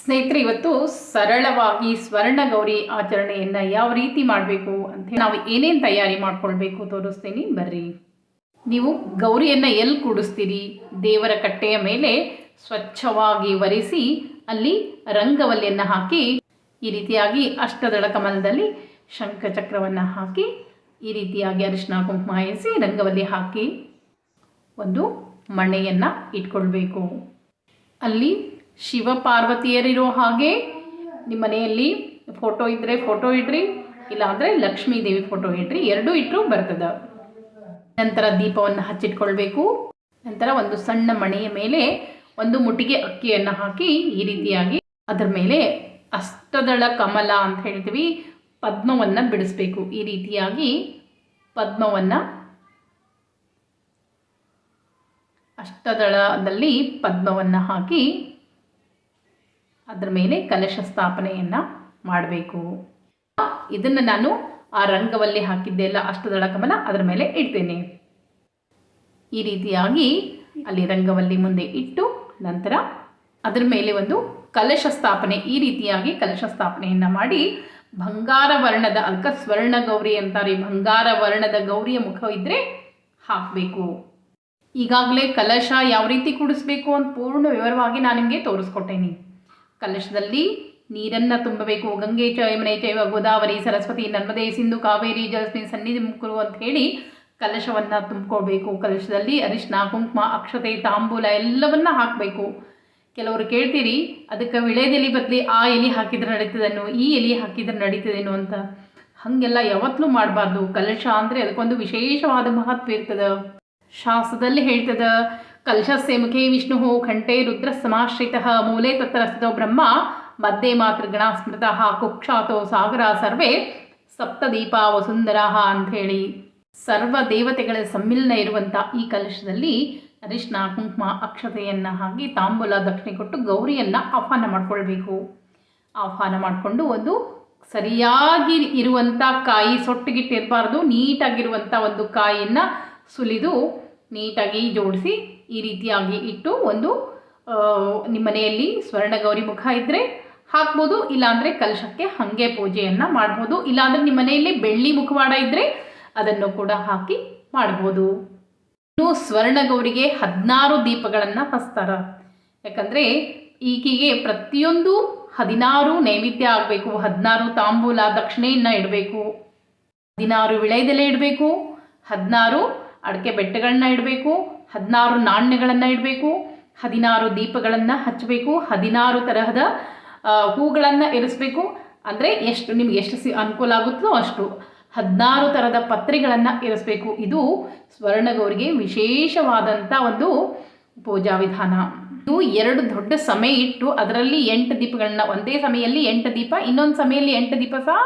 ಸ್ನೇಹಿತರೆ, ಇವತ್ತು ಸರಳವಾಗಿ ಸ್ವರ್ಣ ಗೌರಿ ಆಚರಣೆಯನ್ನು ಯಾವ ರೀತಿ ಮಾಡಬೇಕು ಅಂತ ನಾವು ಏನೇನು ತಯಾರಿ ಮಾಡ್ಕೊಳ್ಬೇಕು ತೋರಿಸ್ತೀನಿ. ಬರ್ರಿ. ನೀವು ಗೌರಿಯನ್ನು ಎಲ್ಲಿ ಕೂಡಿಸ್ತೀರಿ? ದೇವರ ಕಟ್ಟೆಯ ಮೇಲೆ ಸ್ವಚ್ಛವಾಗಿ ಒರೆಸಿ ಅಲ್ಲಿ ರಂಗವಲ್ಲಿಯನ್ನು ಹಾಕಿ, ಈ ರೀತಿಯಾಗಿ ಅಷ್ಟದಳ ಕಮಲದಲ್ಲಿ ಶಂಖಚಕ್ರವನ್ನು ಹಾಕಿ, ಈ ರೀತಿಯಾಗಿ ಅರಿಶಿನ ಕುಂಕುಮ ಎಸಿ ರಂಗವಲ್ಲಿ ಹಾಕಿ ಒಂದು ಮಣೆಯನ್ನು ಇಟ್ಕೊಳ್ಬೇಕು. ಅಲ್ಲಿ ಶಿವ ಪಾರ್ವತಿಯರಿರೋ ಹಾಗೆ ನಿಮ್ಮ ಮನೆಯಲ್ಲಿ ಫೋಟೋ ಇದ್ದರೆ ಫೋಟೋ ಇಡ್ರಿ, ಇಲ್ಲಾಂದರೆ ಲಕ್ಷ್ಮೀ ದೇವಿ ಫೋಟೋ ಇಡ್ರಿ, ಎರಡೂ ಇಟ್ಟರು ಬರ್ತದೆ. ನಂತರ ದೀಪವನ್ನು ಹಚ್ಚಿಟ್ಕೊಳ್ಬೇಕು. ನಂತರ ಒಂದು ಸಣ್ಣ ಮಣೆಯ ಮೇಲೆ ಒಂದು ಮುಟ್ಟಿಗೆ ಅಕ್ಕಿಯನ್ನು ಹಾಕಿ ಈ ರೀತಿಯಾಗಿ ಅದರ ಮೇಲೆ ಅಷ್ಟದಳ ಕಮಲ ಅಂತ ಹೇಳ್ತೀವಿ, ಪದ್ಮವನ್ನು ಬಿಡಿಸ್ಬೇಕು. ಈ ರೀತಿಯಾಗಿ ಪದ್ಮವನ್ನು ಅಷ್ಟದಳದಲ್ಲಿ ಪದ್ಮವನ್ನು ಹಾಕಿ ಅದರ ಮೇಲೆ ಕಲಶ ಸ್ಥಾಪನೆಯನ್ನು ಮಾಡಬೇಕು. ಇದನ್ನು ನಾನು ಆ ರಂಗವಲ್ಲಿ ಹಾಕಿದ್ದೆ ಅಲ್ಲ ಅಷ್ಟದಳ ಕಮಲ ಅದರ ಮೇಲೆ ಇಡ್ತೇನೆ. ಈ ರೀತಿಯಾಗಿ ಅಲ್ಲಿ ರಂಗವಲ್ಲಿ ಮುಂದೆ ಇಟ್ಟು ನಂತರ ಅದರ ಮೇಲೆ ಒಂದು ಕಲಶ ಸ್ಥಾಪನೆ, ಈ ರೀತಿಯಾಗಿ ಕಲಶ ಸ್ಥಾಪನೆಯನ್ನು ಮಾಡಿ ಬಂಗಾರ ವರ್ಣದ, ಅಲ್ಕ ಸ್ವರ್ಣ ಗೌರಿ ಅಂತಾರೆ ಬಂಗಾರ ವರ್ಣದ ಗೌರಿಯ ಮುಖ ಇದ್ದರೆ ಹಾಕಬೇಕು. ಈಗಾಗಲೇ ಕಲಶ ಯಾವ ರೀತಿ ಕೂಡಿಸ್ಬೇಕು ಅಂತ ಪೂರ್ಣ ವಿವರವಾಗಿ ನಾನು ನಿಮಗೆ ತೋರಿಸ್ಕೊಟ್ಟೇನಿ. ಕಲಶದಲ್ಲಿ ನೀರನ್ನು ತುಂಬಬೇಕು. ಗಂಗೆ ಚ ಯಮುನೆ ಚೈವ ಗೋದಾವರಿ ಸರಸ್ವತಿ ನರ್ಮದೆ ಸಿಂಧು ಕಾವೇರಿ ಜಲಸ್ಮಿ ಸನ್ನಿಧಿ ಮುಕ್ಕರು ಅಂತ ಹೇಳಿ ಕಲಶವನ್ನು ತುಂಬಿಕೊಳ್ಬೇಕು. ಕಲಶದಲ್ಲಿ ಅರಿಶಿನ ಕುಂಕುಮ, ಅಕ್ಷತೆ, ತಾಂಬೂಲ ಎಲ್ಲವನ್ನ ಹಾಕಬೇಕು. ಕೆಲವರು ಕೇಳ್ತೀರಿ, ಅದಕ್ಕೆ ವಿಳೆದೆಲೆ ಬದಲಿ ಆ ಎಲೆ ಹಾಕಿದ್ರೆ ನಡೀತದೇನು, ಈ ಎಲೆ ಹಾಕಿದ್ರೆ ನಡೀತದೇನೋ ಅಂತ. ಹಾಗೆಲ್ಲ ಯಾವತ್ತೂ ಮಾಡಬಾರ್ದು. ಕಲಶ ಅಂದರೆ ಅದಕ್ಕೊಂದು ವಿಶೇಷವಾದ ಮಹತ್ವ ಇರ್ತದೆ. ಶಾಸ್ತ್ರದಲ್ಲಿ ಹೇಳ್ತದ ಕಲಶ ಮುಖೇ ವಿಷ್ಣು ಖಂಟೆ ರುದ್ರ ಸಮಾಶ್ರಿತ ಮೂಲೆ ತತ್ರ ಬ್ರಹ್ಮ ಮಧ್ಯೆ ಮಾತೃ ಗಣ ಸ್ಮೃತ ಕುಕ್ಷಾತೋ ಸಾಗರ ಸರ್ವೇ ಸಪ್ತದೀಪ ವಸುಂದರ ಅಂಥೇಳಿ. ಸರ್ವ ದೇವತೆಗಳ ಸಮ್ಮಿಲನ ಇರುವಂಥ ಈ ಕಲಶದಲ್ಲಿ ಅರಿಶಿನ ಕುಂಕುಮ ಅಕ್ಷತೆಯನ್ನು ಹಾಕಿ ತಾಂಬೂಲ ದಕ್ಷಿಣೆ ಕೊಟ್ಟು ಗೌರಿಯನ್ನು ಆಹ್ವಾನ ಮಾಡ್ಕೊಳ್ಬೇಕು. ಆಹ್ವಾನ ಮಾಡಿಕೊಂಡು ಒಂದು ಸರಿಯಾಗಿ ಇರುವಂಥ ಕಾಯಿ ಸೊಟ್ಟಿಗಿಟ್ಟಿರಬಾರ್ದು ನೀಟಾಗಿರುವಂಥ ಒಂದು ಕಾಯಿಯನ್ನು ಸುಲಿದು ನೀಟಾಗಿ ಜೋಡಿಸಿ ಈ ರೀತಿಯಾಗಿ ಇಟ್ಟು ಒಂದು ನಿಮ್ಮ ಮನೆಯಲ್ಲಿ ಸ್ವರ್ಣ ಗೌರಿ ಮುಖ ಇದ್ದರೆ ಹಾಕ್ಬೋದು, ಇಲ್ಲಾಂದರೆ ಕಲಶಕ್ಕೆ ಹಾಗೆ ಪೂಜೆಯನ್ನು ಮಾಡ್ಬೋದು, ಇಲ್ಲಾಂದರೆ ನಿಮ್ಮ ಮನೆಯಲ್ಲಿ ಬೆಳ್ಳಿ ಮುಖವಾಡ ಇದ್ದರೆ ಅದನ್ನು ಕೂಡ ಹಾಕಿ ಮಾಡ್ಬೋದು. ಇನ್ನು ಸ್ವರ್ಣ ಗೌರಿಗೆ ಹದಿನಾರು ದೀಪಗಳನ್ನು ಹಚ್ತಾರ ಯಾಕಂದರೆ ಈಕೆಗೆ ಪ್ರತಿಯೊಂದು ಹದಿನಾರು ನೈವೇದ್ಯ ಆಗಬೇಕು, ಹದಿನಾರು ತಾಂಬೂಲ ದಕ್ಷಿಣೆಯನ್ನು ಇಡಬೇಕು, ಹದಿನಾರು ವಿಳೆದೆಲೆ ಇಡಬೇಕು, ಹದಿನಾರು ಅಡಿಕೆ ಬೆಟ್ಟಗಳನ್ನ ಇಡಬೇಕು, ಹದಿನಾರು ನಾಣ್ಯಗಳನ್ನು ಇಡಬೇಕು, ಹದಿನಾರು ದೀಪಗಳನ್ನು ಹಚ್ಚಬೇಕು, ಹದಿನಾರು ತರಹದ ಹೂಗಳನ್ನು ಇರಿಸ್ಬೇಕು. ಅಂದರೆ ಎಷ್ಟು, ನಿಮ್ಗೆ ಎಷ್ಟು ಸಿ, ಅನುಕೂಲ ಆಗುತ್ತೋ ಅಷ್ಟು ಹದಿನಾರು ಥರದ ಪತ್ರಿಗಳನ್ನು ಇರಿಸ್ಬೇಕು. ಇದು ಸ್ವರ್ಣಗೌರಿಗೆ ವಿಶೇಷವಾದಂಥ ಒಂದು ಪೂಜಾ ವಿಧಾನ. ಇದು ಎರಡು ದೊಡ್ಡ ಸಮಯ ಇಟ್ಟು ಅದರಲ್ಲಿ ಎಂಟು ದೀಪಗಳನ್ನ, ಒಂದೇ ಸಮಯಲ್ಲಿ ಎಂಟು ದೀಪ, ಇನ್ನೊಂದು ಸಮಯಲ್ಲಿ ಎಂಟು ದೀಪ ಸಹ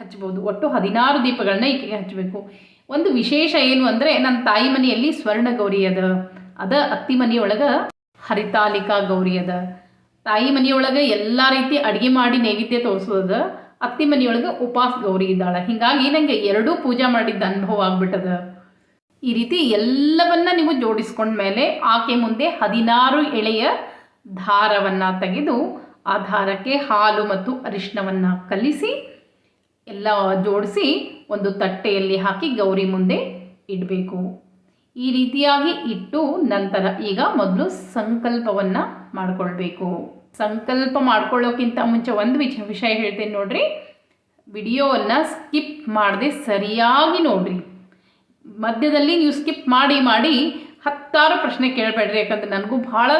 ಹಚ್ಬೋದು. ಒಟ್ಟು ಹದಿನಾರು ದೀಪಗಳನ್ನ ಈಕೆಗೆ ಹಚ್ಚಬೇಕು. ಒಂದು ವಿಶೇಷ ಏನು ಅಂದರೆ ನನ್ನ ತಾಯಿ ಮನೆಯಲ್ಲಿ ಸ್ವರ್ಣ ಗೌರಿ ಅದ. ಅದ ಅತ್ತಿ ಮನೆಯೊಳಗೆ ಹರಿತಾಲಿಕಾ ಗೌರಿ ಅದ. ತಾಯಿ ಮನೆಯೊಳಗೆ ಎಲ್ಲ ರೀತಿ ಅಡುಗೆ ಮಾಡಿ ನೈವೇದ್ಯ ತೋರಿಸೋದ. ಅತ್ತಿ ಮನೆಯೊಳಗೆ ಉಪಾಸ ಗೌರಿ ಇದ್ದಾಳೆ. ಹೀಗಾಗಿ ನನಗೆ ಎರಡೂ ಪೂಜೆ ಮಾಡಿದ್ದ ಅನುಭವ ಆಗ್ಬಿಟ್ಟದ. ಈ ರೀತಿ ಎಲ್ಲವನ್ನ ನೀವು ಜೋಡಿಸ್ಕೊಂಡ್ಮೇಲೆ ಆಕೆ ಮುಂದೆ ಹದಿನಾರು ಎಳೆಯ ದಾರವನ್ನು ತೆಗೆದು ಆ ದಾರಕ್ಕೆ ಹಾಲು ಮತ್ತು ಅರಿಶಿನವನ್ನು ಕಲಿಸಿ ಎಲ್ಲ ಜೋಡಿಸಿ ಒಂದು ತಟ್ಟೆಯಲ್ಲಿ ಹಾಕಿ ಗೌರಿ ಮುಂದೆ ಇಡಬೇಕು. ಈ ರೀತಿಯಾಗಿ ಇಟ್ಟು ನಂತರ ಈಗ ಮೊದಲು ಸಂಕಲ್ಪವನ್ನು ಮಾಡಿಕೊಳ್ಬೇಕು. ಸಂಕಲ್ಪ ಮಾಡ್ಕೊಳ್ಳೋಕ್ಕಿಂತ ಮುಂಚೆ ಒಂದು ವಿಚ, ವಿಷಯ ಹೇಳ್ತೇನೆ ನೋಡ್ರಿ. ವಿಡಿಯೋವನ್ನು ಸ್ಕಿಪ್ ಮಾಡದೆ ಸರಿಯಾಗಿ ನೋಡ್ರಿ. ಮಧ್ಯದಲ್ಲಿ ನೀವು ಸ್ಕಿಪ್ ಮಾಡಿ ಮಾಡಿ ಹತ್ತಾರು ಪ್ರಶ್ನೆ ಕೇಳಬೇಡ್ರಿ, ಯಾಕಂದ್ರೆ ನನಗೂ ಭಾಳ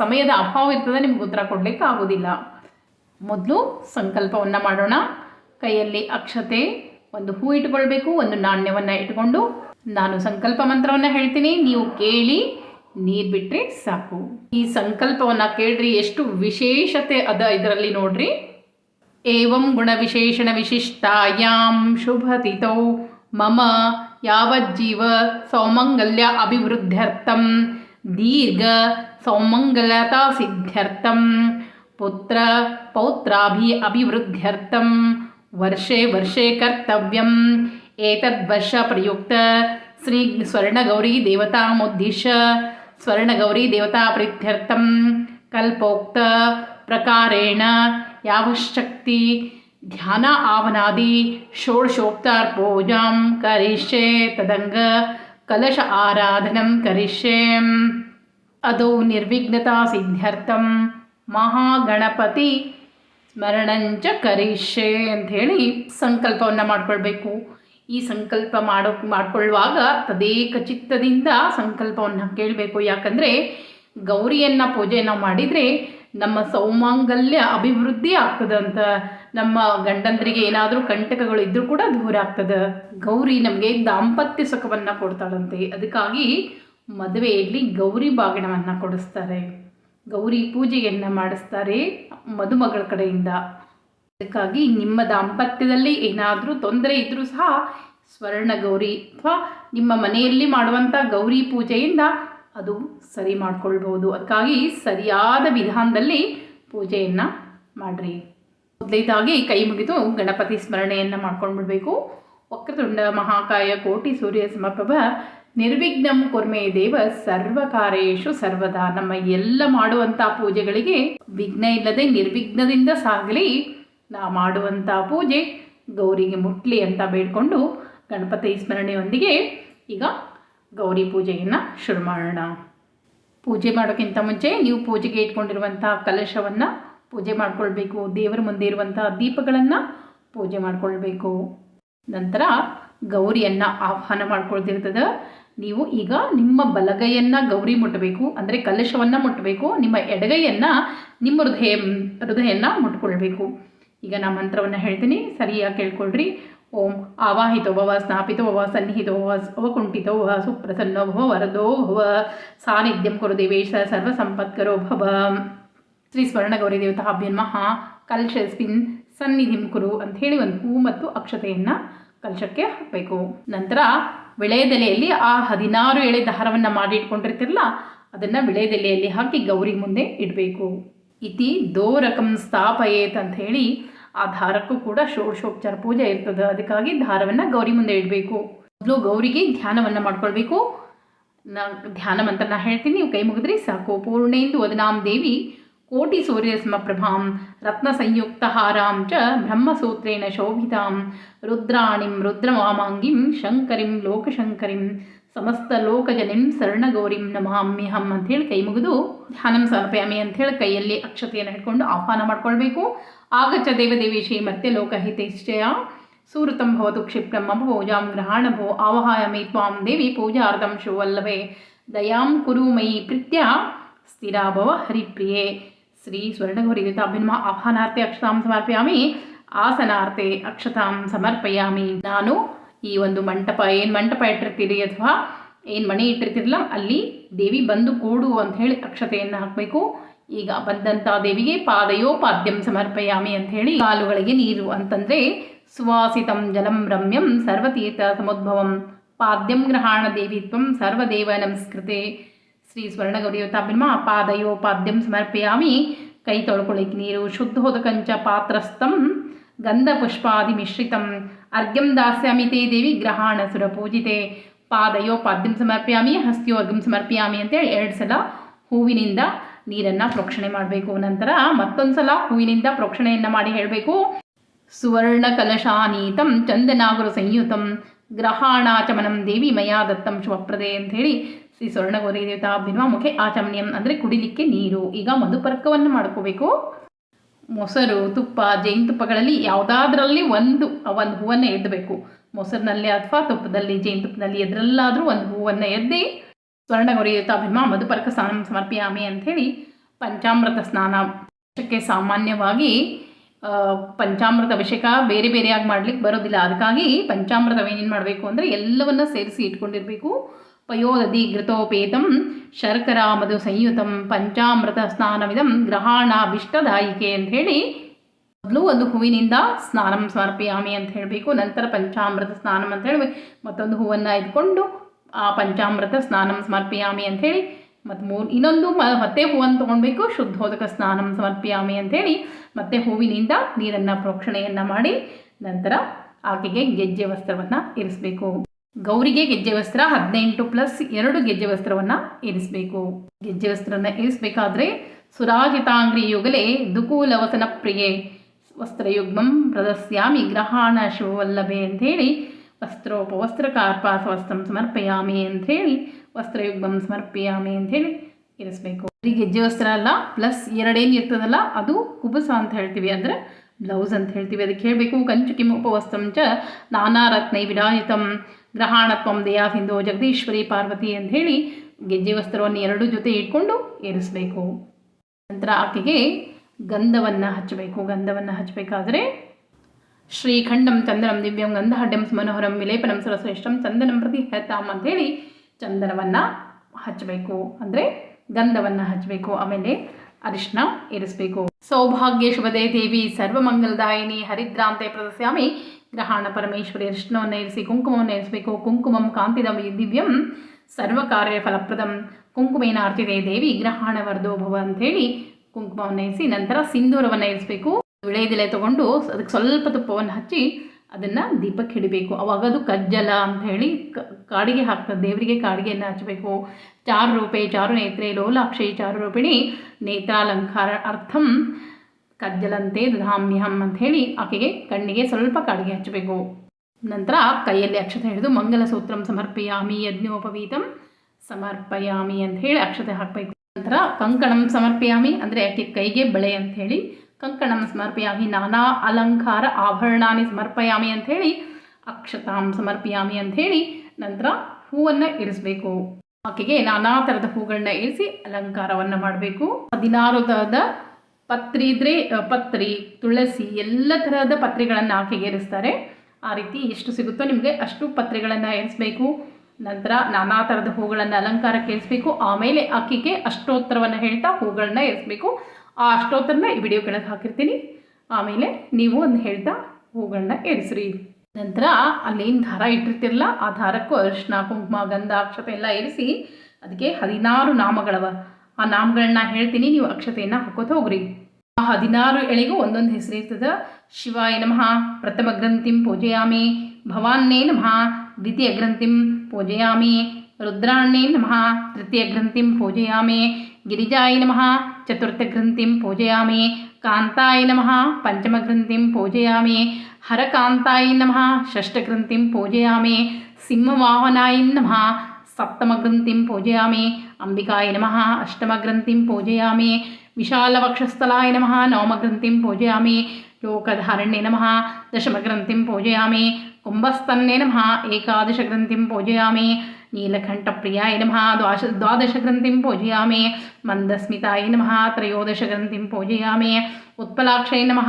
ಸಮಯದ ಅಭಾವ ಇರ್ತದೆ, ನಿಮ್ಗೆ ಉತ್ತರ ಕೊಡಲಿಕ್ಕೆ ಆಗೋದಿಲ್ಲ. ಮೊದಲು ಸಂಕಲ್ಪವನ್ನು ಮಾಡೋಣ. ಕೈಯಲ್ಲಿ ಅಕ್ಷತೆ, ಒಂದು ಹೂ ಇಟ್ಕೊಳ್ಬೇಕು, ಒಂದು ನಾಣ್ಯವನ್ನು ಇಟ್ಕೊಂಡು ನಾನು ಸಂಕಲ್ಪ ಮಂತ್ರವನ್ನು ಹೇಳ್ತೀನಿ. ನೀವು ಕೇಳಿ, ನೀರು ಬಿಟ್ಟರೆ ಸಾಕು. ಈ ಸಂಕಲ್ಪವನ್ನು ಕೇಳ್ರಿ, ಎಷ್ಟು ವಿಶೇಷತೆ ಅದ ಇದರಲ್ಲಿ ನೋಡ್ರಿ. ಏವಂ ಗುಣವಿಶೇಷಣ ವಿಶಿಷ್ಟಾಯಾಂ ಶುಭತಿಥೌ ಮಮ ಯಾವಜ್ಜೀವ ಸೌಮಂಗಲ್ಯ ಅಭಿವೃದ್ಧ್ಯರ್ಥಂ. ದೀರ್ಘ ಸೌಮಂಗಲತಾ ಸಿದ್ಧ್ಯರ್ಥಂ. ಪುತ್ರ ಪೌತ್ರಾಭಿ ಅಭಿವೃದ್ಧ್ಯರ್ಥಂ. वर्षे वर्षे कर्तव्यम्। एतद्वर्षप्रयुक्त श्री स्वर्णगौरीदेवतामुद्दिश्य। स्वर्णगौरीदेवताप्रीत्यर्थं कल्पोक्तप्रकारेण यावुश्चक्ति ध्यान आवनादि। षोडशोक्तार्पूजां करिष्ये। तदङ्ग। कलश आराधनं करिष्ये। अदौ निर्विघ्नतासिद्ध्यर्थं महागणपति ಸ್ಮರಣಂಚ ಕರಿಷ್ಯೆ ಅಂಥೇಳಿ ಸಂಕಲ್ಪವನ್ನು ಮಾಡ್ಕೊಳ್ಬೇಕು. ಈ ಸಂಕಲ್ಪ ಮಾಡೋ, ಮಾಡಿಕೊಳ್ಳುವಾಗ ತದೇಕ ಚಿತ್ತದಿಂದ ಸಂಕಲ್ಪವನ್ನು ಕೇಳಬೇಕು. ಯಾಕಂದರೆ ಗೌರಿಯನ್ನು ಪೂಜೆಯನ್ನು ಮಾಡಿದರೆ ನಮ್ಮ ಸೌಮಾಂಗಲ್ಯ ಅಭಿವೃದ್ಧಿ ಆಗ್ತದೆ ಅಂತ. ನಮ್ಮ ಗಂಡಂದರಿಗೆ ಏನಾದರೂ ಕಂಟಕಗಳು ಇದ್ದರೂ ಕೂಡ ದೂರ ಆಗ್ತದೆ. ಗೌರಿ ನಮಗೆ ದಾಂಪತ್ಯ ಸುಖವನ್ನು ಕೊಡ್ತಾಳಂತೆ. ಅದಕ್ಕಾಗಿ ಮದುವೆಯಲ್ಲಿ ಗೌರಿ ಬಾಗಿಣವನ್ನು ಕೊಡಿಸ್ತಾರೆ. ಗೌರಿ ಪೂಜೆಯನ್ನು ಮಾಡಿಸ್ತಾರೆ ಮದುಮಗಳ ಕಡೆಯಿಂದ. ಅದಕ್ಕಾಗಿ ನಿಮ್ಮ ದಾಂಪತ್ಯದಲ್ಲಿ ಏನಾದರೂ ತೊಂದರೆ ಇದ್ದರೂ ಸಹ ಸ್ವರ್ಣ ಗೌರಿ ಅಥವಾ ನಿಮ್ಮ ಮನೆಯಲ್ಲಿ ಮಾಡುವಂಥ ಗೌರಿ ಪೂಜೆಯಿಂದ ಅದು ಸರಿ ಮಾಡ್ಕೊಳ್ಬೋದು ಅದಕ್ಕಾಗಿ ಸರಿಯಾದ ವಿಧಾನದಲ್ಲಿ ಪೂಜೆಯನ್ನು ಮಾಡಿರಿ. ಮೊದಲೇದಾಗಿ ಕೈ ಮುಗಿದು ಗಣಪತಿ ಸ್ಮರಣೆಯನ್ನು ಮಾಡ್ಕೊಂಡ್ಬಿಡ್ಬೇಕು. ವಕ್ರತುಂಡ ಮಹಾಕಾಯ ಕೋಟಿ ಸೂರ್ಯ ಸಮಪ್ರಭ ನಿರ್ವಿಘ್ನಂ ಕುರ್ಮೆ ದೇವ ಸರ್ವಕಾರ್ಯೇಶು ಸರ್ವದಾ. ನಮ್ಮ ಎಲ್ಲ ಮಾಡುವಂಥ ಪೂಜೆಗಳಿಗೆ ವಿಘ್ನ ಇಲ್ಲದೆ ನಿರ್ವಿಘ್ನದಿಂದ ಸಾಗಲಿ. ನಾ ಮಾಡುವಂಥ ಪೂಜೆ ಗೌರಿಗೆ ಮುಟ್ಲಿ ಅಂತ ಬೇಡಿಕೊಂಡು ಗಣಪತಿ ಸ್ಮರಣೆಯೊಂದಿಗೆ ಈಗ ಗೌರಿ ಪೂಜೆಯನ್ನು ಶುರು ಮಾಡೋಣ. ಪೂಜೆ ಮಾಡೋಕ್ಕಿಂತ ಮುಂಚೆ ನೀವು ಪೂಜೆಗೆ ಇಟ್ಕೊಂಡಿರುವಂಥ ಕಲಶವನ್ನು ಪೂಜೆ ಮಾಡಿಕೊಳ್ಬೇಕು. ದೇವರ ಮುಂದೆ ಇರುವಂಥ ದೀಪಗಳನ್ನು ಪೂಜೆ ಮಾಡಿಕೊಳ್ಬೇಕು. ನಂತರ ಗೌರಿಯನ್ನು ಆಹ್ವಾನ ಮಾಡ್ಕೊಳ್ತಿರ್ತದೆ. ನೀವು ಈಗ ನಿಮ್ಮ ಬಲಗೈಯನ್ನು ಗೌರಿ ಮುಟ್ಟಬೇಕು, ಅಂದರೆ ಕಲಶವನ್ನು ಮುಟ್ಟಬೇಕು, ನಿಮ್ಮ ಎಡಗೈಯನ್ನು, ನಿಮ್ಮ ಹೃದಯ ಹೃದಯನ ಮುಟ್ಕೊಳ್ಬೇಕು. ಈಗ ನಾ ಮಂತ್ರವನ್ನು ಹೇಳ್ತೀನಿ, ಸರಿಯಾಗಿ ಕೇಳ್ಕೊಳ್ರಿ. ಓಂ ಆವಾಹಿತೋ ಭವ ಸ್ನಾಪಿತೋ ಭವ ಸನ್ನಿಹಿತೋ ಭವ ಅವಕುಂಠಿತೋ ಭವ ಸುಪ್ರಸನ್ನೋ ಭವ ವರದೋ ಭವ ಸಾನ್ನಿಧ್ಯಂ ಕುರು ದೇವೇಶ, ಸರ್ವಸಂಪತ್ಕರೋ ಭವ. ಶ್ರೀ ಸ್ವರ್ಣಗೌರಿ ದೇವತಾಭ್ಯನ್ ಮಹಾ ಕಲ್ಶಸ್ಮಿನ್ ಸನ್ನಿಧಿಂ ಕುರು ಅಂತ ಹೇಳಿ ಒಂದು ಹೂ ಮತ್ತು ಅಕ್ಷತೆಯನ್ನು ಕಲಶಕ್ಕೆ ಹಾಕಬೇಕು. ನಂತರ ವಿಳೆಯದೆಲೆಯಲ್ಲಿ ಆ ಹದಿನಾರು ಎಳೆ ದಾರವನ್ನು ಮಾಡಿ ಇಟ್ಕೊಂಡಿರ್ತಿರಲ್ಲ, ಅದನ್ನು ವಿಳೆಯದೆಲೆಯಲ್ಲಿ ಹಾಕಿ ಗೌರಿ ಮುಂದೆ ಇಡಬೇಕು. ಇತಿ ದೋ ರಕಂ ಸ್ಥಾಪಯೇತ್ ಅಂತ ಹೇಳಿ ಆ ದಾರಕ್ಕೂ ಕೂಡ ಷೋಡಶೋಪಚಾರ ಪೂಜೆ ಇರ್ತದೆ. ಅದಕ್ಕಾಗಿ ದಾರವನ್ನು ಗೌರಿ ಮುಂದೆ ಇಡಬೇಕು. ಮೊದಲು ಗೌರಿಗೆ ಧ್ಯಾನವನ್ನು ಮಾಡ್ಕೊಳ್ಬೇಕು. ನಾ ಧ್ಯಾನ ನಾ ಹೇಳ್ತೀನಿ, ನೀವು ಕೈ ಮುಗಿದ್ರಿ ಸಾಕು. ಪೂರ್ಣೇಂದು ವದನಾಂ ದೇವಿ ಕೋಟಿ रत्नसंयुक्तहारां च ರತ್ನ शोभितां, रुद्राणीं ಚ ಬ್ರಹ್ಮಸೂತ್ರೇಣ ಶೋಭಿತಾಂ ರುದ್ರಾಣಿಂ ರುದ್ರವಾಮಾಂಗಿಂ ಶಂಕರಿಂ ಲೋಕಶಂಕರಿಂ ಸಮಸ್ತ ಲೋಕಜನಿಂ ಶರಣಗೌರಿಂ ನಮಾಮ್ಯಹಂ ಅಂಥೇಳಿ ಕೈ ಮುಗಿದು ಧ್ಯಾನಂ ಸಮರ್ಪಯಾಮಿ ಅಂಥೇಳಿ ಕೈಯಲ್ಲಿ ಅಕ್ಷತೆಯನ್ನು ಹಿಡ್ಕೊಂಡು ಆಹ್ವಾನ ಮಾಡ್ಕೊಳ್ಬೇಕು. ಆಗಚ್ಚ ದೇವದೇವಿ ಮತ್ತೆ ಲೋಕಹಿತೈಶ್ಚಯ ಸೂರತಂ ಭವತು ಕ್ಷಿಪ್ರಂ ಮಮ ಪೂಜಾಂ ಆವಹಾಯ ಮೇ ತ್ವಾಂ ದೇವಿ ಪೂಜಾರ್ಧಂ ಶುವಲ್ಲವೇ ದಯಾಂ ಕುರು ಮಯಿ ಪ್ರೀತ್ಯ, ಸ್ಥಿರಾಭವ ಹರಿಪ್ರಿಯೆ. ಶ್ರೀ ಸ್ವರ್ಣಗೌರಿ ಅಭಿನ್ಮ ಆಹ್ವಾನಾರ್ಥೆ ಅಕ್ಷತಾಂ ಸಮರ್ಪಯಾಮಿ ಆಸನಾರ್ಥೆ ಅಕ್ಷತಾಂ ಸಮರ್ಪಯಾಮಿ ನಾನು ಈ ಒಂದು ಮಂಟಪ, ಏನು ಮಂಟಪ ಇಟ್ಟಿರ್ತೀರಿ ಅಥವಾ ಏನು ಮಣಿ ಇಟ್ಟಿರ್ತಿರಲ್ಲ, ಅಲ್ಲಿ ದೇವಿ ಬಂದು ಕೂಡು ಅಂತ ಹೇಳಿ ಅಕ್ಷತೆಯನ್ನು ಹಾಕಬೇಕು. ಈಗ ಬಂದಂಥ ದೇವಿಗೆ ಪಾದಯೋ ಪಾದ್ಯಂ ಸಮರ್ಪಯಾಮಿ ಅಂತ ಹೇಳಿ ಕಾಲುಗಳಿಗೆ ನೀರು ಅಂತಂದರೆ ಸುವಾಸಿತಂ ಜಲಂ ರಮ್ಯಂ ಸರ್ವತೀರ್ಥ ಸಮೋದ್ಭವಂ ಪಾದ್ಯಂ ಗ್ರಹಾಣ ದೇವಿತ್ವಂ ಸರ್ವದೇವ ನಮಸ್ಕೃತೆ. ಶ್ರೀ ಸ್ವರ್ಣಗೌರಿಯವತಾಭಿರ್ಮ ಪಾದಯೋ ಪಾದ್ಯಂ ಸಮರ್ಪಯಾಮಿ. ಕೈ ತೊಳ್ಕೊಳ್ಳಿಕ್ಕೆ ನೀರು ಶುದ್ಧೋದಕಂಚ ಪಾತ್ರಸ್ಥಂ. ಗಂಧ ಪುಷ್ಪಾದಿ ಮಿಶ್ರಿತಂ. ಅರ್ಘ್ಯಂ ದಾಸ್ಯಾಮಿ ತೇ ದೇವಿ ಗ್ರಹಾಣ ಸುರ ಪೂಜಿತೆ. ಪಾದಯೋ ಪಾದ್ಯಂ ಸಮರ್ಪಯಾಮಿ ಹಸ್ತಿಯೋ ಅರ್ಘ್ಯಂ ಸಮರ್ಪಯಾಮಿ ಅಂತೇಳಿ ಎರಡು ಸಲ ಹೂವಿನಿಂದ ನೀರನ್ನು ಪ್ರೋಕ್ಷಣೆ ಮಾಡಬೇಕು. ನಂತರ ಮತ್ತೊಂದು ಸಲ ಹೂವಿನಿಂದ ಪ್ರೋಕ್ಷಣೆಯನ್ನು ಮಾಡಿ ಹೇಳಬೇಕು. ಸುವರ್ಣ ಕಲಶಾನೀತಂ ಚಂದನಾಗುರು ಸಂಯುತಂ. ಗ್ರಹಾಣಾಚಮನಂ ದೇವಿ ಮಯಾ ದತ್ತಂ ಶುಭಪ್ರದೆ ಅಂಥೇಳಿ ಶ್ರೀ ಸ್ವರ್ಣಗೌರಿ ದೇವತಾ ಭಿನ್ವ ಮುಖೆ ಆಚಮನಿಯಂ ಅಂದರೆ ಕುಡಿಲಿಕ್ಕೆ ನೀರು. ಈಗ ಮಧುಪರ್ಕವನ್ನು ಮಾಡ್ಕೋಬೇಕು. ಮೊಸರು, ತುಪ್ಪ ಜೇನುತುಪ್ಪಗಳಲ್ಲಿ ಯಾವುದಾದ್ರಲ್ಲಿ ಒಂದು ಒಂದು ಹೂವನ್ನು ಎದ್ದಬೇಕು ಮೊಸರಿನಲ್ಲಿ ಅಥವಾ ತುಪ್ಪದಲ್ಲಿ ಜೇನುತುಪ್ಪದಲ್ಲಿ ಎದ್ರಲ್ಲಾದರೂ ಒಂದು ಹೂವನ್ನು ಎದ್ದಿ ಸ್ವರ್ಣಗೌರಿ ದೇವತಾಭಿಮ ಮಧುಪರ್ಕ ಸ್ನಾನ ಸಮರ್ಪಿಯಾಮಿ ಅಂಥೇಳಿ ಪಂಚಾಮೃತ ಸ್ನಾನ. ಕ್ಕೆ ಸಾಮಾನ್ಯವಾಗಿ ಪಂಚಾಮೃತ ಅಭಿಷೇಕ ಬೇರೆ ಬೇರೆಯಾಗಿ ಮಾಡ್ಲಿಕ್ಕೆ ಬರೋದಿಲ್ಲ. ಅದಕ್ಕಾಗಿ ಪಂಚಾಮೃತವೇನೇನು ಮಾಡಬೇಕು ಅಂದರೆ ಎಲ್ಲವನ್ನ ಸೇರಿಸಿ ಇಟ್ಕೊಂಡಿರಬೇಕು. ಪಯೋದಧಿ ಘೃತೋಪೇತಂ ಶರ್ಕರಾ ಮಧು ಸಂಯುತಂ ಪಂಚಾಮೃತ ಸ್ನಾನವಿದಂ ಗ್ರಹಾಣಾಭಿಷ್ಟದಾಯಿಕೆ ಅಂತ ಹೇಳಿ ಮೊದಲು ಒಂದು ಹೂವಿನಿಂದ ಸ್ನಾನಂ ಸಮರ್ಪಯಾಮಿ ಅಂತ ಹೇಳಬೇಕು, ನಂತರ ಪಂಚಾಮೃತ ಸ್ನಾನಂ ಅಂತ ಹೇಳಿ ಮತ್ತೊಂದು ಹೂವನ್ನು ಇದ್ಕೊಂಡು ಆ ಪಂಚಾಮೃತ ಸ್ನಾನಂ ಸಮರ್ಪಯಾಮಿ ಅಂತ ಹೇಳಿ, ಮತ್ತು ಮೂರು, ಇನ್ನೊಂದು ಮ, ಮತ್ತೆ ಹೂವನ್ನು ತೊಗೊಳ್ಬೇಕು ಶುದ್ಧೋದಕ ಸ್ನಾನಂ ಸಮರ್ಪಿಯಾಮಿ ಅಂಥೇಳಿ ಮತ್ತೆ ಹೂವಿನಿಂದ ನೀರನ್ನು ಪ್ರೋಕ್ಷಣೆಯನ್ನು ಮಾಡಿ, ನಂತರ ಆಕೆಗೆ ಗೆಜ್ಜೆ ವಸ್ತ್ರವನ್ನು ಇರಿಸಬೇಕು. ಗೌರಿಗೆ ಗೆಜ್ಜೆ ವಸ್ತ್ರ ಹದಿನೆಂಟು ಪ್ಲಸ್ ಎರಡು ಗೆಜ್ಜೆ ವಸ್ತ್ರವನ್ನು ಇರಿಸಬೇಕು. ಗೆಜ್ಜೆ ವಸ್ತ್ರನ ಇರಿಸಬೇಕಾದ್ರೆ ಸುರಾಜಿತಾಂಗ್ರಿ ಯುಗಲೇ ದುಕೂಲವಸನ ಪ್ರಿಯೆ. ವಸ್ತ್ರಯುಗ್ಮಂ ಪ್ರದಸ್ಯಾಮಿ ಗ್ರಹಾಣ ಶಿವವಲ್ಲಭೆ ಅಂಥೇಳಿ ವಸ್ತ್ರೋಪವಸ್ತ್ರ ಕಾರ್ಪಾಸ ವಸ್ತ್ರಂ ಸಮರ್ಪಯಾಮಿ ಅಂಥೇಳಿ ವಸ್ತ್ರಯುಗ್ಮಂ ಸಮರ್ಪಯಾಮಿ ಅಂಥೇಳಿ ಇರಿಸಬೇಕು. ಗೆಜ್ಜೆ ವಸ್ತ್ರ ಅಲ್ಲ ಪ್ಲಸ್ ಎರಡೇನು ಇರ್ತದಲ್ಲ, ಅದು ಕುಬುಸ ಅಂತ ಹೇಳ್ತೀವಿ. ಅಂದರೆ ಬ್ಲೌಸ್ ಅಂತ ಹೇಳ್ತೀವಿ. ಅದಕ್ಕೆ ಹೇಳಬೇಕು, ಕಂಚು ಉಪವಸ್ತ್ರಂ ಚ ನಾನಾ ರತ್ನೈ ವಿರಾಜಿತಂ. ಗ್ರಹಾಣತ್ವಂ ದಯಾ ಸಿಂಧು ಜಗದೀಶ್ವರಿ ಪಾರ್ವತಿ ಅಂತ ಹೇಳಿ ಗೆಜ್ಜೆ ವಸ್ತ್ರವನ್ನು ಎರಡು ಜೊತೆ ಇಟ್ಕೊಂಡು ಏರಿಸಬೇಕು. ನಂತರ ಆಕೆಗೆ ಗಂಧವನ್ನು ಹಚ್ಚಬೇಕು. ಗಂಧವನ್ನು ಹಚ್ಚಬೇಕಾದ್ರೆ ಶ್ರೀಖಂಡಂ ಚಂದನಂ ದಿವ್ಯಂ ಗಂಧಹಡ್ಯಂ ಮನೋಹರಂ ವಿಲೇಪನಂ ಸರಶ್ರೇಷ್ಠಂ ಚಂದನಂ ಪ್ರತಿ ಹೇತಾಮ್ ಅಂಥೇಳಿ ಚಂದನವನ್ನು ಹಚ್ಚಬೇಕು. ಅಂದರೆ ಗಂಧವನ್ನು ಹಚ್ಚಬೇಕು. ಆಮೇಲೆ ಅರಿಶಿನ ಇರಿಸಬೇಕು ಸೌಭಾಗ್ಯ ಶುಭದೇ ದೇವಿ ಸರ್ವಮಂಗಲದಾಯಿನಿ ಹರಿದ್ರಾಂತೆ ಪ್ರದಸ್ಯಾಮಿ ಗ್ರಹಾಣ ಪರಮೇಶ್ವರಿ ಅರಿಶಿನವನ್ನು ಇರಿಸಿ ಕುಂಕುಮವನ್ನು ಇರಿಸಬೇಕು ಕುಂಕುಮಂ ಕಾಂತಿದ ದಿವ್ಯಂ ಸರ್ವ ಕಾರ್ಯ ಫಲಪ್ರದಂ ಕುಂಕುಮೇನ ಅರ್ಚಿದೆ ದೇವಿ ಗ್ರಹಾಣ ವರ್ಧೋಭವ ಅಂಥೇಳಿ ಕುಂಕುಮವನ್ನು ಇರಿಸಿ ನಂತರ ಸಿಂಧೂರವನ್ನು ಇರಿಸಬೇಕು ವಿಳೆದೆಲೆ ತಗೊಂಡು ಅದಕ್ಕೆ ಸ್ವಲ್ಪ ತುಪ್ಪವನ್ನು ಹಚ್ಚಿ ಅದನ್ನು ದೀಪಕ್ಕೆ ಹಿಡಿಬೇಕು ಅವಾಗ ಅದು ಕಜ್ಜಲ ಅಂತ ಹೇಳಿ ಕಾಡಿಗೆ ಹಾಕ್ತದೆ. ದೇವರಿಗೆ ಕಾಡಿಗೆಯನ್ನು ಹಚ್ಚಬೇಕು. ಚಾರು ರೂಪೆ, ಚಾರು ನೇತ್ರೆ, ಲೋಲಾಕ್ಷಿ, ಚಾರು ರೂಪಿಣಿ, ನೇತ್ರಾಲಂಕಾರ ಅರ್ಥಂ ಕಜ್ಜಲಂತೆ ದಧಾಮ್ಯಹಂ ಅಂತ ಹೇಳಿ ಆಕೆಗೆ ಕಣ್ಣಿಗೆ ಸ್ವಲ್ಪ ಕಾಡಿಗೆ ಹಚ್ಚಬೇಕು. ನಂತರ ಕೈಯಲ್ಲಿ ಅಕ್ಷತೆ ಹಿಡಿದು ಮಂಗಲ ಸೂತ್ರಂ ಸಮರ್ಪಯಾಮಿ ಯಜ್ಞೋಪವೀತಂ ಸಮರ್ಪಯಾಮಿ ಅಂತ ಹೇಳಿ ಅಕ್ಷತೆ ಹಾಕಬೇಕು. ನಂತರ ಕಂಕಣಂ ಸಮರ್ಪಯಾಮಿ ಅಂದರೆ ಆಕೆ ಕೈಗೆ ಬಳೆ ಅಂತ ಹೇಳಿ ಕಂಕಣಂ ಸಮರ್ಪಯಾಮಿ ನಾನಾ ಅಲಂಕಾರ ಆಭರಣಾನಿ ಸಮರ್ಪಯಾಮಿ ಅಂತ ಹೇಳಿ ಅಕ್ಷತಾಂ ಸಮರ್ಪಯಾಮಿ ಅಂತ ಹೇಳಿ ನಂತರ ಹೂವನ್ನು ಇರಿಸಬೇಕು. ಆಕೆಗೆ ನಾನಾ ಥರದ ಹೂಗಳನ್ನ ಇರಿಸಿ ಅಲಂಕಾರವನ್ನು ಮಾಡಬೇಕು. ಹದಿನಾರು ಥರದ ಪತ್ರಿ ಇದ್ರೆ ಪತ್ರಿ, ತುಳಸಿ ಎಲ್ಲ ಥರದ ಪತ್ರೆಗಳನ್ನು ಹಾಕಿಗೇರಿಸ್ತಾರೆ ಆ ರೀತಿ ಎಷ್ಟು ಸಿಗುತ್ತೋ ನಿಮಗೆ ಅಷ್ಟು ಪತ್ರೆಗಳನ್ನು ಇರಿಸಬೇಕು ನಂತರ ನಾನಾ ಥರದ ಹೂಗಳನ್ನು ಅಲಂಕಾರಕ್ಕೆ ಇರಿಸಬೇಕು ಆಮೇಲೆ ಅಕ್ಕಿಗೆ ಅಷ್ಟೋತ್ತರವನ್ನು ಹೇಳ್ತಾ ಹೂಗಳನ್ನ ಇರಿಸಬೇಕು ಆ ಅಷ್ಟೋತ್ತರನ ಈ ವಿಡಿಯೋ ಕೆಳಗೆ ಹಾಕಿರ್ತೀನಿ. ಆಮೇಲೆ ನೀವು ಒಂದು ಹೇಳ್ತಾ ಹೂಗಳನ್ನ ಇರಿಸ್ರಿ ನಂತರ ಅಲ್ಲೇನು ದಾರ ಇಟ್ಟಿರ್ತಿರಲ್ಲ, ಆ ದಾರಕ್ಕೂ ಅರಿಶಿನ, ಕುಂಕುಮ ಗಂಧ ಅಕ್ಷತೆ ಎಲ್ಲ ಇರಿಸಿ ಅದಕ್ಕೆ ಹದಿನಾರು ನಾಮಗಳವ. ಆ ನಾಮಗಳನ್ನ ಹೇಳ್ತೀನಿ, ನೀವು ಅಕ್ಷತೆಯನ್ನು ಹಾಕೋತ ಹೋಗ್ರಿ. ಆ ಹದಿನಾರು ಎಳೆಗೂ ಒಂದೊಂದು ಹೆಸರು ಇರ್ತದೆ. ಶಿವಾಯ ನಮಃ, ಪ್ರಥಮ ಗ್ರಂಥಿಂ ಪೂಜೆಯಾಮಿ, ಭವಾನ್ನೇ ನಮಃ, ದ್ವಿತೀಯ ಗ್ರಂಥಿಂ ಪೂಜೆಯಾಮಿ, ರುದ್ರಾಣ್ಣೇ ನಮಃ, ತೃತೀಯ ಗ್ರಂಥಿಂ ಪೂಜೆಯಾಮಿ, ಗಿರಿಜಾಯ ನಮಃ, ಚತುರ್ಥ ಗ್ರಂಥಿಂ ಪೂಜೆಯಾಮಿ, ಕಾಂತಾಯ ನಮಃ, ಪಂಚಮ ಗ್ರಂಥಿಂ ಪೂಜೆಯಾಮಿ, ಹರಕಾಂತಾಯ ನಮಃ ಷಷ್ಠಗ್ರಂಥಿಂ ಪೂಜೆಯಾಮಿ, ಸಿಂಹವಾಹನಾಯ ನಮಃ సప్తమగ్రంథిం పూజయామి అంబికాయ నమ అష్టమగ్రంథిం పూజయామి విశాలవక్షస్థలాయ నమ నవమగ్రంథిం పూజయామి లోకధారణ్యే నమ దశమగ్రంథిం పూజయామి కుంభస్తన్నే నమ ఏకాదశగ్రంథిం పూజయామి నీలకంఠప్రియాయ నమ ద్వాదశ ద్వాదశగ్రంథిం పూజయామి మందస్మితాయ నమ త్రయోదశగ్రంథిం పూజయామి उत्पलाक्षय नम।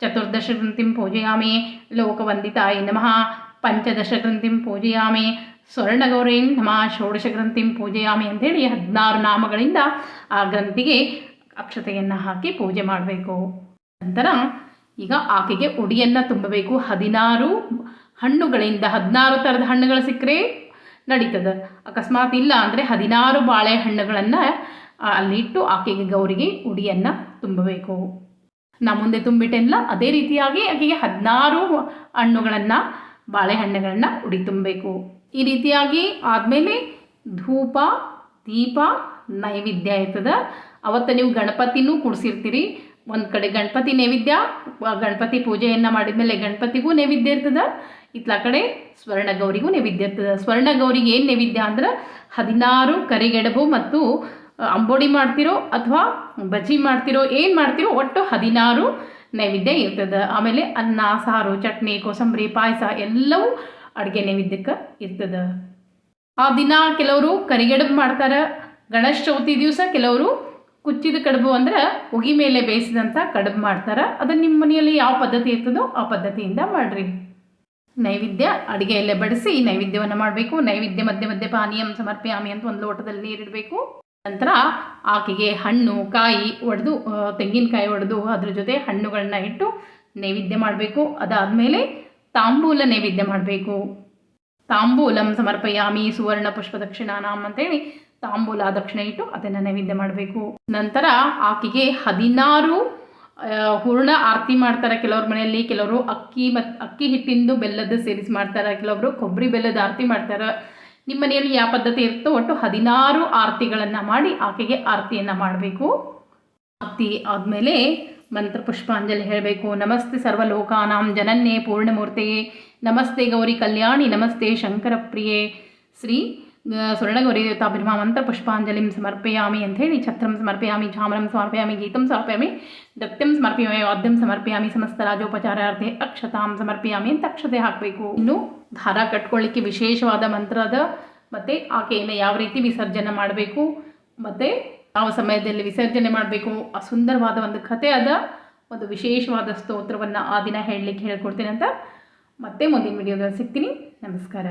चतुर्दशग्रन्थिं पूजयामि। लोकवन्दिताय नमः। पञ्चदशग्रन्थिं पूजयामि। ಪೂಜಯಾಮಿ ನಮ್ಮ ಷೋಡಶ ಗ್ರಂಥಿಂ ಪೂಜೆಯಾಮಿ ಅಂತೇಳಿ ಹದಿನಾರು ನಾಮಗಳಿಂದ ಆ ಗ್ರಂಥಿಗೆ ಅಕ್ಷತೆಯನ್ನು ಹಾಕಿ ಪೂಜೆ ಮಾಡಬೇಕು. ನಂತರ ಈಗ ಆಕೆಗೆ ಉಡಿಯನ್ನು ತುಂಬಬೇಕು. ಹದಿನಾರು ಹಣ್ಣುಗಳಿಂದ ಹದಿನಾರು ಥರದ ಹಣ್ಣುಗಳು ಸಿಕ್ಕರೆ ನಡೀತದೆ. ಅಕಸ್ಮಾತ್ ಇಲ್ಲ ಅಂದರೆ ಹದಿನಾರು ಬಾಳೆಹಣ್ಣುಗಳನ್ನು ಅಲ್ಲಿಟ್ಟು ಆಕೆಗೆ ಗೌರಿಗೆ ಉಡಿಯನ್ನು ತುಂಬಬೇಕು. ನಾ ಮುಂದೆ ತುಂಬಿಟ್ಟೆನಲ್ಲ, ಅದೇ ರೀತಿಯಾಗಿ ಆಕೆಗೆ ಹದಿನಾರು ಹಣ್ಣುಗಳನ್ನು, ಬಾಳೆಹಣ್ಣುಗಳನ್ನ ಉಡಿ ತುಂಬಬೇಕು. ಈ ರೀತಿಯಾಗಿ ಆದಮೇಲೆ ಧೂಪ, ದೀಪ, ನೈವೇದ್ಯ ಇರ್ತದ. ಅವತ್ತು ನೀವು ಗಣಪತಿನೂ ಕುಡಿಸಿರ್ತೀರಿ. ಒಂದು ಕಡೆ ಗಣಪತಿ ನೈವೇದ್ಯ ಗಣಪತಿ ಪೂಜೆಯನ್ನು ಮಾಡಿದ್ಮೇಲೆ ಗಣಪತಿಗೂ ನೈವೇದ್ಯ ಇರ್ತದೆ. ಇತ್ಲ ಕಡೆ ಸ್ವರ್ಣ ಗೌರಿಗೂ ನೈವೇದ್ಯ ಇರ್ತದೆ. ಸ್ವರ್ಣ ಗೌರಿಗೆ ಏನು ನೈವೇದ್ಯ ಅಂದ್ರೆ ಹದಿನಾರು ಕರಿಗೆಡಬು ಮತ್ತು ಅಂಬೋಡಿ ಮಾಡ್ತಿರೋ ಅಥವಾ ಬಜ್ಜಿ ಮಾಡ್ತಿರೋ ಏನು ಮಾಡ್ತಿರೋ ಒಟ್ಟು ಹದಿನಾರು ನೈವೇದ್ಯ ಇರ್ತದೆ. ಆಮೇಲೆ ಅನ್ನ, ಸಾರು, ಚಟ್ನಿ, ಕೋಸಂಬರಿ, ಪಾಯಸ ಎಲ್ಲವೂ ಅಡುಗೆ ನೈವೇದ್ಯಕ್ಕೆ ಇರ್ತದೆ. ಆ ದಿನ ಕೆಲವರು ಕರಿಗಡುಬು ಮಾಡ್ತಾರೆ. ಗಣೇಶ ಚೌತಿ ದಿವಸ ಕೆಲವರು ಕುಚ್ಚಿದ ಕಡುಬು ಅಂದ್ರೆ ಉಗಿ ಮೇಲೆ ಬೇಯಿಸಿದಂಥ ಕಡುಬು ಮಾಡ್ತಾರೆ. ಅದನ್ನು ನಿಮ್ಮ ಮನೆಯಲ್ಲಿ ಯಾವ ಪದ್ಧತಿ ಇರ್ತದೋ ಆ ಪದ್ಧತಿಯಿಂದ ಮಾಡಿರಿ. ನೈವೇದ್ಯ ಅಡುಗೆಯಲ್ಲೇ ಬಡಿಸಿ ನೈವೇದ್ಯವನ್ನು ಮಾಡಬೇಕು. ನೈವೇದ್ಯ ಮಧ್ಯೆ ಮಧ್ಯೆ ಪಾನೀಯಂ ಸಮರ್ಪಯಾಮಿ ಅಂತ ಒಂದು ಲೋಟದಲ್ಲಿ ನೀರಿಡಬೇಕು ನಂತರ ಆಕೆಗೆ ಹಣ್ಣು, ಕಾಯಿ ಒಡೆದು ತೆಂಗಿನಕಾಯಿ ಒಡೆದು ಅದ್ರ ಜೊತೆ ಹಣ್ಣುಗಳನ್ನ ಇಟ್ಟು ನೈವೇದ್ಯ ಮಾಡಬೇಕು. ಅದಾದಮೇಲೆ ತಾಂಬೂಲ ನೈವೇದ್ಯ ಮಾಡಬೇಕು. ತಾಂಬೂಲಂ ಸಮರ್ಪಯಾಮಿ ಸುವರ್ಣ ಪುಷ್ಪ ದಕ್ಷಿಣಾನಾಮ್ ಅಂತೇಳಿ ತಾಂಬೂಲ ದಕ್ಷಿಣ ಇಟ್ಟು ಅದನ್ನು ನೈವೇದ್ಯ ಮಾಡಬೇಕು. ನಂತರ ಆಕೆಗೆ ಹದಿನಾರು ಹೂರ್ಣ ಆರತಿ ಮಾಡ್ತಾರೆ ಕೆಲವ್ರ ಮನೆಯಲ್ಲಿ, ಕೆಲವರು ಅಕ್ಕಿ ಮತ್ತು ಅಕ್ಕಿ ಹಿಟ್ಟಿಂದು ಬೆಲ್ಲದ ಸೇರಿಸಿ ಮಾಡ್ತಾರೆ, ಕೆಲವರು ಕೊಬ್ಬರಿ ಬೆಲ್ಲದ ಆರತಿ ಮಾಡ್ತಾರೆ. ನಿಮ್ಮ ಮನೆಯಲ್ಲಿ ಯಾವ ಪದ್ಧತಿ ಇರುತ್ತೋ ಒಟ್ಟು ಹದಿನಾರು ಆರತಿಗಳನ್ನು ಮಾಡಿ ಆಕೆಗೆ ಆರತಿಯನ್ನು ಮಾಡಬೇಕು. ಆರತಿ ಆದಮೇಲೆ ಮಂತ್ರ ಪುಷ್ಪಾಂಜಲಿ ಹೇಳಬೇಕು. ನಮಸ್ತೆ ಸರ್ವಲೋಕಾನಾಂ ಜನನ್ಯೇ ಪೂರ್ಣಮೂರ್ತೆಯೇ. ನಮಸ್ತೆ ಗೌರಿ ಕಲ್ಯಾಣಿ, ನಮಸ್ತೆ ಶಂಕರ ಪ್ರಿಯೆ. ಶ್ರೀ ಸ್ವರ್ಣಗೌರಿ ದೇವತಾಭಿರ್ಮಾ ಮಂತ್ರ ಪುಷ್ಪಾಂಜಲಿಂ ಸಮರ್ಪಯಾಮಿ ಅಂಥೇಳಿ ಛತ್ರಂ ಸಮರ್ಪಯಾಮಿ ಛಾಮರಂ ಸಮರ್ಪಯಾಮಿ, ಗೀತಂ ಸಮರ್ಪಯಾಮಿ, ದತ್ಯಂ ಸಮರ್ಪಯಾಮಿ, ವಾದ್ಯಂ ಸಮರ್ಪಯಾಮಿ, ಸಮಸ್ತ ರಾಜೋಪಚಾರಾರ್ಥೆ ಅಕ್ಷತಾಂ ಸಮರ್ಪಯಾಮಿ ಅಂತ ಅಕ್ಷತೆ ಹಾಕಬೇಕು. ಇನ್ನು ದಾರ ಕಟ್ಕೊಳ್ಳಿಕ್ಕೆ ವಿಶೇಷವಾದ ಮಂತ್ರದ ಮತ್ತು ಆಕೆಯನ್ನು ಯಾವ ರೀತಿ ವಿಸರ್ಜನೆ ಮಾಡಬೇಕು? ಮತ್ತು ಯಾವ ಸಮಯದಲ್ಲಿ ವಿಸರ್ಜನೆ ಮಾಡಬೇಕು? ಆ ಸುಂದರವಾದ ಒಂದು ಕಥೆ ಅದ ಒಂದು ವಿಶೇಷವಾದ ಸ್ತೋತ್ರವನ್ನು ಆ ದಿನ ಹೇಳಲಿಕ್ಕೆ ಹೇಳ್ಕೊಡ್ತೇನೆ ಅಂತ ಮತ್ತೆ ಮುಂದಿನ ವಿಡಿಯೋದಲ್ಲಿ ಸಿಗ್ತೀನಿ. ನಮಸ್ಕಾರ.